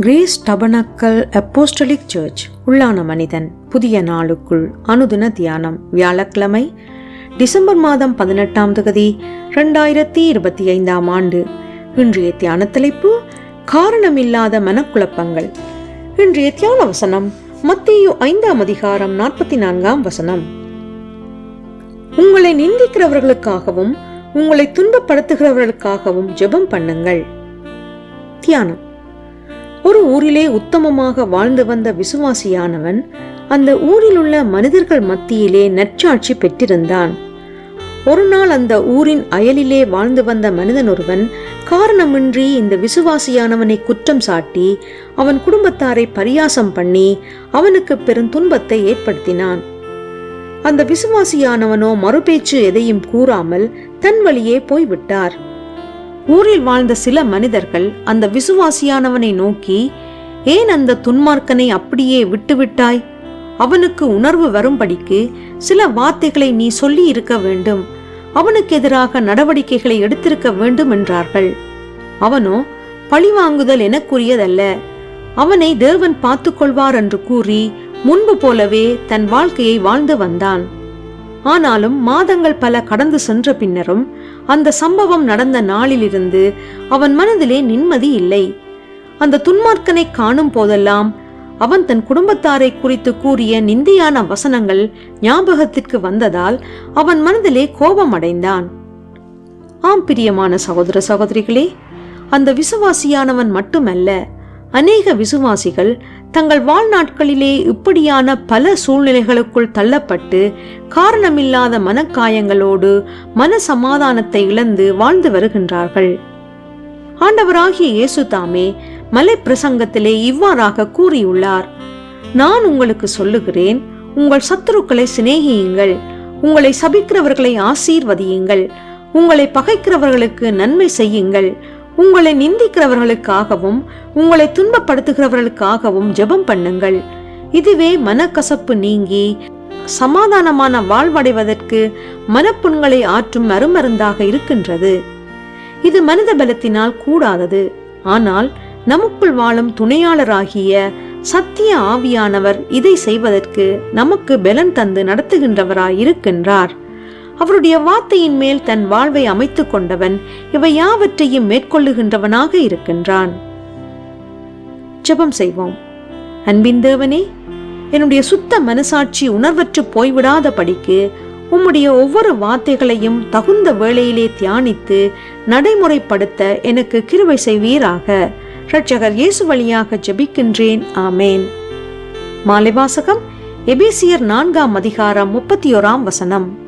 Grace tabernacle apostolic search. உள்ளான மனிதன் புதிய நாளுக்குள் அனுதின தியானம். வியாழக்கிழமை டிசம்பர் மாதம் பதினெட்டாம் தகுதி ரெண்டாயிரத்தி இருபத்தி ஐந்தாம் ஆண்டு. இன்றைய தியான தலைப்பு காரணமில்லாத மனக்குழப்பங்கள். இன்றைய தியான வசனம் மத்திய ஐந்தாம் அதிகாரம் நாற்பத்தி நான்காம் வசனம். உங்களை நிந்திக்கிறவர்களுக்காகவும் உங்களை துன்பப்படுத்துகிறவர்களுக்காகவும் ஜெபம் பண்ணுங்கள். தியானம். ஒரு ஊரிலே உத்தமமாக வாழ்ந்து வந்த விசுவாசியானவன் அந்த ஊரில் உள்ள மனிதர்கள் மத்தியிலே நற்சாட்சி பெற்றிருந்தான். ஒரு நாள் அந்த ஊரின் அயலிலே வாழ்ந்து வந்த மனிதன் ஒருவன் காரணமின்றி இந்த விசுவாசியானவனை குற்றம் சாட்டி அவன் குடும்பத்தாரை பரியாசம் பண்ணி அவனுக்கு பெரும் துன்பத்தை ஏற்படுத்தினான். அந்த விசுவாசியானவனோ மறுபேச்சு எதையும் கூறாமல் தன் வழியே போய்விட்டார். ஊரில் வாழ்ந்த சில மனிதர்கள் அந்த விசுவாசியானவனை நோக்கி ஏன் அந்த துன்மார்க்கனை அப்படியே விட்டுவிட்டாய்? அவனுக்கு உணர்வு வரும்படிக்கு சில வார்த்தைகளை நீ சொல்லி இருக்க வேண்டும். அவனுக்கு எதிராக நடவடிக்கைகளை எடுத்திருக்க வேண்டும் என்றார்கள். அவனோ பழிவாங்குதல் எனக்குரியதல்ல. அவனை தேவன் பார்த்து கொள்வார் என்று கூறி முன்பு போலவே தன் வாழ்க்கையை வாழ்ந்து வந்தான். ஆனாலும் மாதங்கள் பல கடந்து சென்ற பின்னரும் அந்த சம்பவம் நடந்த நாளிலிருந்து அவன் மனதிலே நிம்மதி இல்லை. அந்த துன்மார்க்கனை காணும் போதெல்லாம் அவன் தன் குடும்பத்தாரை குறித்து கூறிய நிந்தியான வசனங்கள் ஞாபகத்திற்கு வந்ததால் அவன் மனதிலே கோபம் அடைந்தான். ஆம் பிரியமான சகோதர சகோதரிகளே அந்த விசுவாசியானவன் மட்டுமல்ல அநேக விசுவாசிகள் தங்கள் வாழ்நாட்களிலே இப்படியான பல சூழ்நிலைகளுக்குள் தள்ளப்பட்டு காரணமில்லாத மனக்காயங்களோடு மன சமாதானத்தை இழந்து வாழ்ந்து வருகின்றார்கள். ஆண்டவராகிய இயேசு தாமே மலை பிரசங்கத்திலே இவ்வாறாக கூறியுள்ளார். நான் உங்களுக்கு சொல்லுகிறேன் உங்கள் சத்துருக்களை சிநேகியுங்கள் உங்களை சபிக்கிறவர்களை ஆசீர்வதியுங்கள் உங்களை பகைக்கிறவர்களுக்கு நன்மை செய்யுங்கள் உங்களை நிந்திக்கிறவர்களுக்காகவும் உங்களை துன்பப்படுத்துகிறவர்களுக்காகவும் ஜெபம் பண்ணுங்கள். இதுவே மனக்கசப்பு நீங்கி சமாதானமான வாழ்வடைவதற்கு மனப்புண்களை ஆற்றும் மறுமருந்தாக இருக்கின்றது. இது மனித பலத்தினால் கூடாதது. ஆனால் நமக்குள் வாழும் துணையாளராகிய சத்திய ஆவியானவர் இதை செய்வதற்கு நமக்கு பலன் தந்து நடத்துகின்றவராய் இருக்கின்றார் அவருடைய வார்த்தையின் மேல் தன் வாழ்வை அமைத்துக் கொண்டவன் இவை யாவற்றையும் மேற்கொள்ளுகின்றவனாக இருக்கின்றான். ஜெபம் செய்வோம். அன்பின் தேவனே என்னுடைய சுத்த மனசாட்சி உணர்வற்று போய்விடாத படிக்கு உம்முடைய ஒவ்வொரு வார்த்தைகளையும் தகுந்த வேளையிலே தியானித்து நடைமுறைப்படுத்த எனக்கு கிருவை செய்வீராக. ரட்சகர் இயேசு வழியாக ஜெபிக்கின்றேன். ஆமேன். மாலை வாசகம் எபேசியர் நான்காம் அதிகாரம் முப்பத்தி ஓராம் வசனம்.